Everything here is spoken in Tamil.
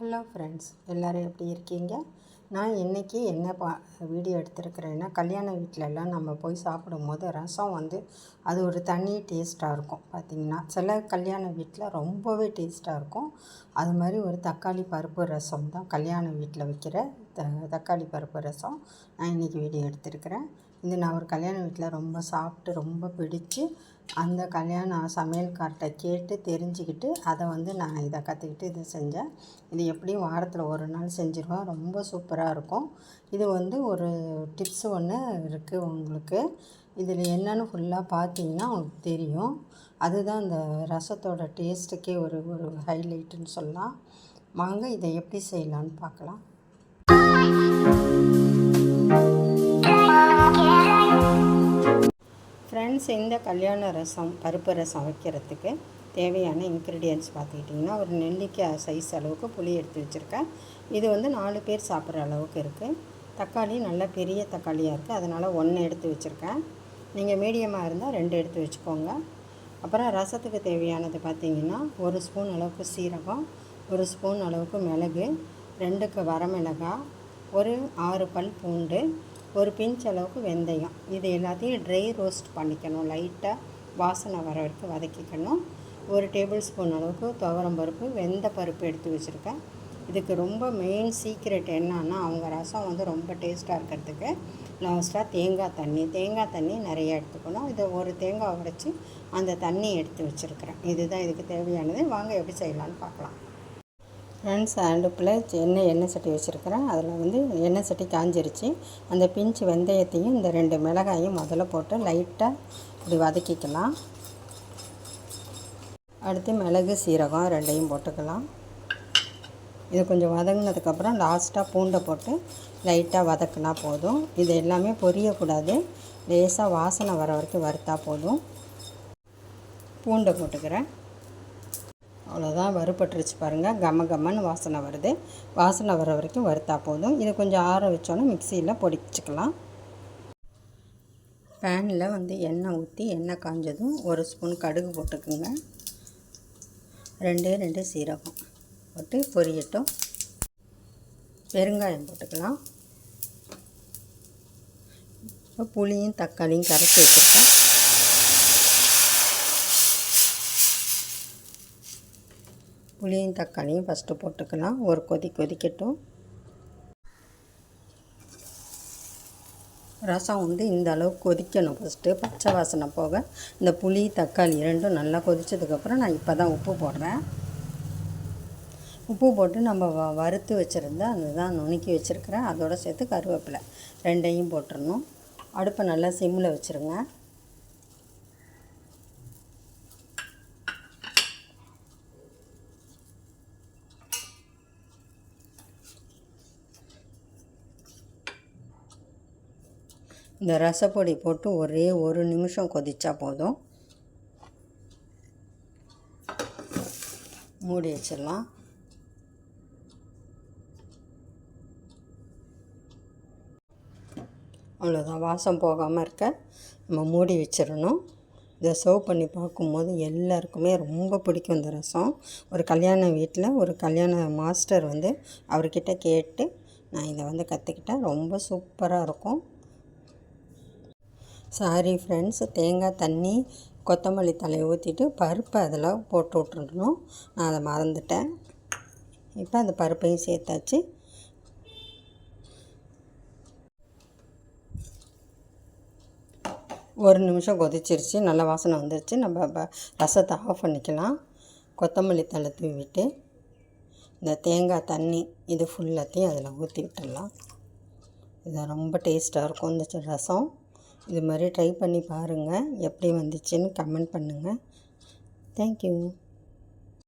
ஹலோ ஃப்ரெண்ட்ஸ் எல்லோரும் எப்படி இருக்கீங்க? நான் இன்றைக்கி என்ன பா வீடியோ எடுத்திருக்கிறேன்னா கல்யாண வீட்டிலலாம் நம்ம போய் சாப்பிடும்போது ரசம் வந்து அது ஒரு தனி டேஸ்ட்டாக இருக்கும் பார்த்திங்கன்னா. சில கல்யாண வீட்டில் ரொம்பவே டேஸ்ட்டாக இருக்கும். அது மாதிரி ஒரு தக்காளி பருப்பு ரசம் தான் கல்யாண வீட்டில் வைக்கிற த தக்காளி பருப்பு ரசம் நான் இன்றைக்கி வீடியோ எடுத்திருக்கிறேன். இது நான் ஒரு கல்யாண வீட்டில் ரொம்ப சாப்பிட்டு ரொம்ப பிடிச்சி அந்த கல்யாண சமையல்கார்ட்ட கேட்டு தெரிஞ்சுக்கிட்டு அதை வந்து நான் இதை கற்றுக்கிட்டு இதை செஞ்சேன். இது எப்படியும் வாரத்தில் ஒரு நாள் செஞ்சுருவேன். ரொம்ப சூப்பராக இருக்கும். இது வந்து ஒரு டிப்ஸ் ஒன்று இருக்குது உங்களுக்கு. இதில் என்னென்னு ஃபுல்லாக பார்த்தீங்கன்னா உங்களுக்கு தெரியும். அதுதான் இந்த ரசத்தோட டேஸ்ட்டுக்கே ஒரு ஒரு ஹைலைட்டுன்னு சொல்லலாம். வாங்க இதை எப்படி செய்யலான்னு பார்க்கலாம். நான் செய்த கல்யாண ரசம் பருப்பு ரசம் வைக்கிறதுக்கு தேவையான இன்க்ரீடியன்ஸ் பார்த்துக்கிட்டிங்கன்னா ஒரு நெல்லிக்காய் சைஸ் அளவுக்கு புளி எடுத்து வச்சுருக்கேன். இது வந்து நாலு பேர் சாப்பிட்ற அளவுக்கு இருக்குது தக்காளி நல்ல பெரிய தக்காளியாக இருக்குது அதனால் ஒன்று எடுத்து வச்சுருக்கேன். நீங்கள் மீடியமாக இருந்தால் ரெண்டு எடுத்து வச்சுக்கோங்க. அப்புறம் ரசத்துக்கு தேவையானது பார்த்திங்கன்னா ஒரு ஸ்பூன் அளவுக்கு சீரகம் ஒரு ஸ்பூன் அளவுக்கு மிளகு ரெண்டுக்கு வரமிளகாய் ஒரு ஆறு பல் பூண்டு ஒரு பிஞ்ச் அளவுக்கு வெந்தயம். இது எல்லாத்தையும் ட்ரை ரோஸ்ட் பண்ணிக்கணும். லைட்டாக வாசனை வர வரைக்கும் வதக்கிக்கணும். ஒரு டேபிள் ஸ்பூன் அளவுக்கு துவரம் பருப்பு வெந்த பருப்பு எடுத்து வச்சுருக்கேன். இதுக்கு ரொம்ப மெயின் சீக்ரெட் என்னன்னா அவங்க ரசம் வந்து ரொம்ப டேஸ்ட்டாக இருக்கிறதுக்கு லாஸ்ட்டாக தேங்காய் தண்ணி தேங்காய் தண்ணி நிறைய எடுத்துக்கணும். இதை ஒரு தேங்காய் உடைச்சி அந்த தண்ணி எடுத்து வச்சுருக்கிறேன். இதுதான் இதுக்கு தேவையானது. வாங்க எப்படி செய்யலான்னு பார்க்கலாம். ஃப்ரெண்ட்ஸ் அடுப்பில் எண்ணெய் எண்ணெய் சட்டி வச்சுருக்கிறேன். அதில் வந்து எண்ணெய் சட்டி காஞ்சிருச்சு. அந்த பிஞ்சு வெந்தயத்தையும் இந்த ரெண்டு மிளகாயும் முதல்ல போட்டு லைட்டாக இப்படி வதக்கிக்கலாம். அடுத்து மிளகு சீரகம் ரெண்டையும் போட்டுக்கலாம். இது கொஞ்சம் வதங்கினதுக்கப்புறம் லாஸ்ட்டாக பூண்டை போட்டு லைட்டாக வதக்கினா போதும். இது எல்லாமே பொரியக்கூடாது. லேசாக வாசனை வர வரைக்கும் வறுத்தா போதும். பூண்டை போட்டுக்கிறேன். அவ்வளோதான் வறுபட்டுருச்சு பாருங்கள் கம கம்மன்னு வாசனை வருது. வாசனை வர வரைக்கும் வறுத்தா போதும். இது கொஞ்சம் ஆற வச்சோன்னே மிக்சியில் பொடிச்சிக்கலாம். பேனில் வந்து எண்ணெய் ஊற்றி எண்ணெய் காஞ்சதும் ஒரு ஸ்பூன் கடுகு போட்டுக்குங்க. ரெண்டே ரெண்டு சீரகம் போட்டு பொரியட்டும். பெருங்காயம் போட்டுக்கலாம். இப்போ புளியும் தக்காளியும் கரைச்சி வச்சுருக்கேன். புளியும் தக்காளியும் ஃபஸ்ட்டு போட்டுக்கலாம். ஒரு கொதி கொதிக்கட்டும். ரசம் வந்து இந்த அளவுக்கு கொதிக்கணும். ஃபஸ்ட்டு பச்சை வாசனை போக இந்த புளி தக்காளி ரெண்டும் நல்லா கொதித்ததுக்கப்புறம் நான் இப்போ தான் உப்பு போடுறேன். உப்பு போட்டு நம்ம வ வறுத்து வச்சுருந்தா அதுதான் நுணுக்கி வச்சுருக்கிறேன். அதோடு சேர்த்து கருவேப்பிலை ரெண்டையும் போட்டுடணும் அடுப்பை நல்லா சிம்மில் வச்சுருங்க. இந்த ரசப்பொடி போட்டு ஒரே ஒரு நிமிஷம் கொதித்தா போதும். மூடி வச்சிடலாம். அவ்வளோதான் வாசம் போகாமல் இருக்க. நம்ம மூடி வச்சிடணும். இதை சர்வ் பண்ணி பார்க்கும்போது எல்லாருக்குமே ரொம்ப பிடிக்கும் இந்த ரசம். ஒரு கல்யாண வீட்டில் ஒரு கல்யாண மாஸ்டர் வந்து அவர்கிட்ட கேட்டு நான் இதை வந்து கற்றுக்கிட்டேன் ரொம்ப சூப்பராக இருக்கும். சாரி ஃப்ரெண்ட்ஸ் தேங்காய் தண்ணி கொத்தமல்லி தலையை ஊற்றிட்டு பருப்பை அதில் போட்டு விட்டுருக்கணும் நான் அதை மறந்துட்டேன். இப்போ அந்த பருப்பையும் சேர்த்தாச்சு. ஒரு நிமிஷம் கொதிச்சிருச்சு. நல்ல வாசனை வந்துருச்சு. நம்ம ரசத்தை ஆஃப் பண்ணிக்கலாம். கொத்தமல்லி தலை தூவிட்டு இந்த தேங்காய் தண்ணி இது ஃபுல்லாத்தையும் அதில் ஊற்றி விட்டுடலாம். இது ரொம்ப டேஸ்ட்டாக இருக்கும் இந்த ரசம். இது மாதிரி ட்ரை பண்ணி பாருங்கள் எப்படி வந்துச்சுன்னு கமெண்ட் பண்ணுங்கள் தேங்க்யூ